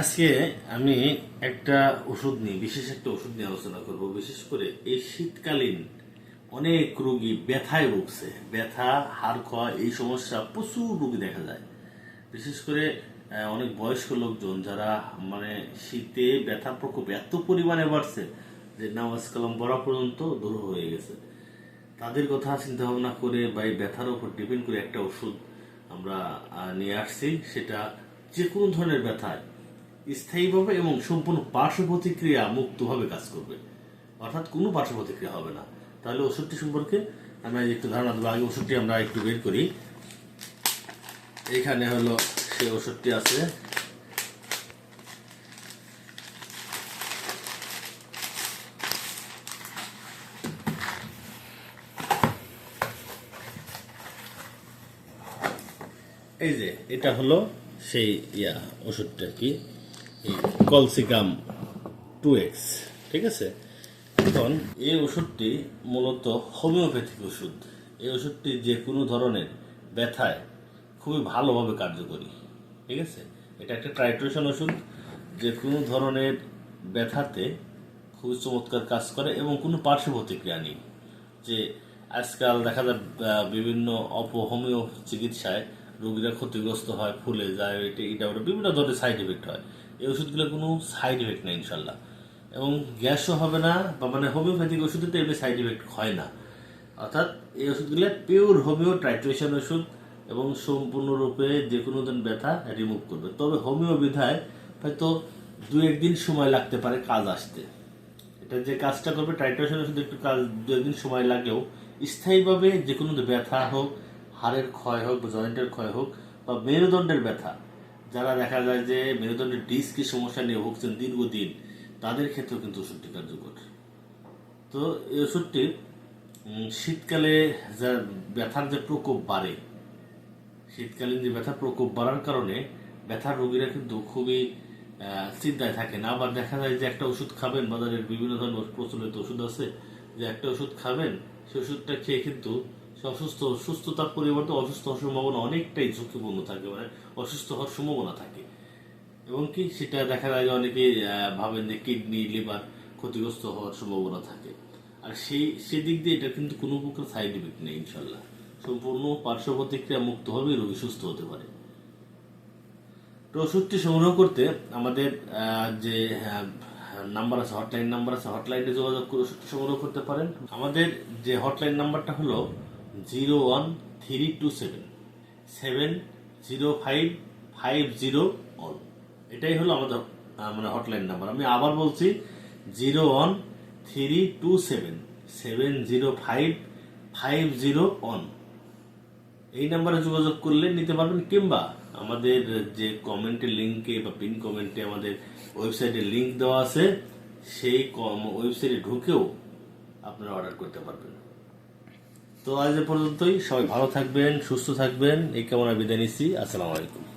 আজকে আমি একটা ওষুধ নিয়ে, বিশেষ একটা ওষুধ নিয়ে আলোচনা করব। বিশেষ করে এই শীতকালীন অনেক রোগী ব্যথায় ভুগছে। ব্যথা, হাড় খাওয়া এই সমস্যা প্রচুর রোগী দেখা যায়। বিশেষ করে অনেক বয়স্ক লোকজন যারা মানে শীতে ব্যথা প্রকোপ এত পরিমাণে বাড়ছে যে নামাজ কালাম পড়া পর্যন্ত দূর হয়ে গেছে। তাদের কথা চিন্তা ভাবনা করে বা এই ব্যথার উপর ডিপেন্ড করে একটা ওষুধ আমরা নিয়ে আসছি। সেটা যে কোনো ধরনের ব্যথায় স্থায়ীভাবে এবং সম্পূর্ণ পার্শ্ব প্রতিক্রিয়া মুক্তভাবে কাজ করবে। অর্থাৎ কোনো পার্শ্ব প্রতিক্রিয়া হবে না। তাহলে ওষুধটি সম্পর্কে আমি আজ একটু ধারণা দেবো। আগে ওষুধটি আমরা একটু বের করি। এখানে হলো সেই ওষুধটি আছে। এই যে, এটা হলো সেই ইয়া ওষুধটা কি। কলসিকাম টু এক্স, ঠিক আছে? এখন এই ওষুধটি মূলত হোমিওপ্যাথিক ওষুধ। এই ওষুধটি যে কোনো ধরনের ব্যথায় খুবই ভালোভাবে কার্যকরী, ঠিক আছে? এটা একটা ট্রাইট্রেশন ওষুধ। যে কোনো ধরনের ব্যথাতে খুবই চমৎকার কাজ করে এবং কোনো পার্শ্ব প্রতিক্রিয়া নেই। যে আজকাল দেখা যায় বিভিন্ন অপহোমিও চিকিৎসায় রোগীরা ক্ষতিগ্রস্ত হয়, ফুলে যায়, এটা ওটা বিভিন্ন ধরনের সাইড এফেক্ট হয়। এই ওষুধগুলো কোনো সাইড এফেক্ট নেই ইনশাল্লাহ এবং গ্যাসও হবে না, বা মানে হোমিওপ্যাথিক ওষুধে তো এমনি সাইড এফেক্ট হয় না। অর্থাৎ এই ওষুধগুলো পিওর হোমিও ট্রাইট্রেশন ওষুধ এবং সম্পূর্ণরূপে যে কোনো দিন ব্যথা রিমুভ করবে। তবে হোমিও বিধায় হয়তো দু একদিন সময় লাগতে পারে কাজ আসতে। এটা যে কাজটা করবে ট্রাইট্রেশন ওষুধ একটু কাজ দু একদিন সময় লাগলেও স্থায়ীভাবে যে কোনো ব্যথা হোক, হাড়ের ক্ষয় হোক, বা জয়েন্টের ক্ষয় হোক, বা মেরুদণ্ডের ব্যথা যারা দেখা যায় যে মেরুদণ্ডের ডিস্কের সমস্যা নিয়ে ভুগছেন দীর্ঘদিন, তাদের ক্ষেত্রেও কিন্তু ওষুধটি কার্যকর। তো এই ওষুধটি শীতকালে যা ব্যথার যে প্রকোপ বাড়ে, শীতকালীন যে ব্যথার প্রকোপ বাড়ার কারণে ব্যথার রোগীরা কিন্তু খুবই চিন্তায় থাকে না আবার দেখা যায় যে একটা ওষুধ খাবেন, বাজারের বিভিন্ন ধরনের প্রচলিত ওষুধ আছে, যে একটা ওষুধ খাবেন সেই ওষুধটা খেয়ে কিন্তু অসুস্থ, সুস্থতার পরিবর্তে অসুস্থ হওয়ার সম্ভাবনা অনেকটাই ঝুঁকিপূর্ণ থাকে মানে অসুস্থ হওয়ার সম্ভাবনা থাকে। এবং কি, সেটা দেখা যায় যে অনেকে ভাবেন যে কিডনি, লিভার ক্ষতিগ্রস্ত হওয়ার সম্ভাবনা থাকে। আর সেই, সেদিক দিয়ে এটা কিন্তু কোনো প্রকার সাইড এফেক্ট নেই, ইনশাল্লাহ। সম্পূর্ণ পার্শ্ব প্রতিক্রিয়া মুক্ত হবে রোগী সুস্থ হতে পারে। তো ওষুধটি সংগ্রহ করতে আমাদের যে নাম্বার আছে হটলাইন নাম্বার আছে হটলাইনে যোগাযোগ করে ওষুধটি সংগ্রহ করতে পারেন। আমাদের যে হটলাইন নাম্বারটা হলো zero one three two seven seven zero five five zero one এটাই হলো আমাদের মানে হটলাইন নাম্বার আমি আবার বলছি zero one three two seven seven zero five five zero one এই নাম্বারে যোগাযোগ করলে নিতে পারবেন, কিংবা আমাদের যে কমেন্টের লিঙ্কে বা পিন কমেন্টে আমাদের ওয়েবসাইটের লিংক দেওয়া আছে, সেই কম ওয়েবসাইটে ঢুকেও আপনারা অর্ডার করতে পারবেন। তো আজ পর্যন্তই। সবাই ভালো থাকবেন সুস্থ থাকবেন। এই কামনা বিদায় নিচ্ছি। আসসালামু আলাইকুম।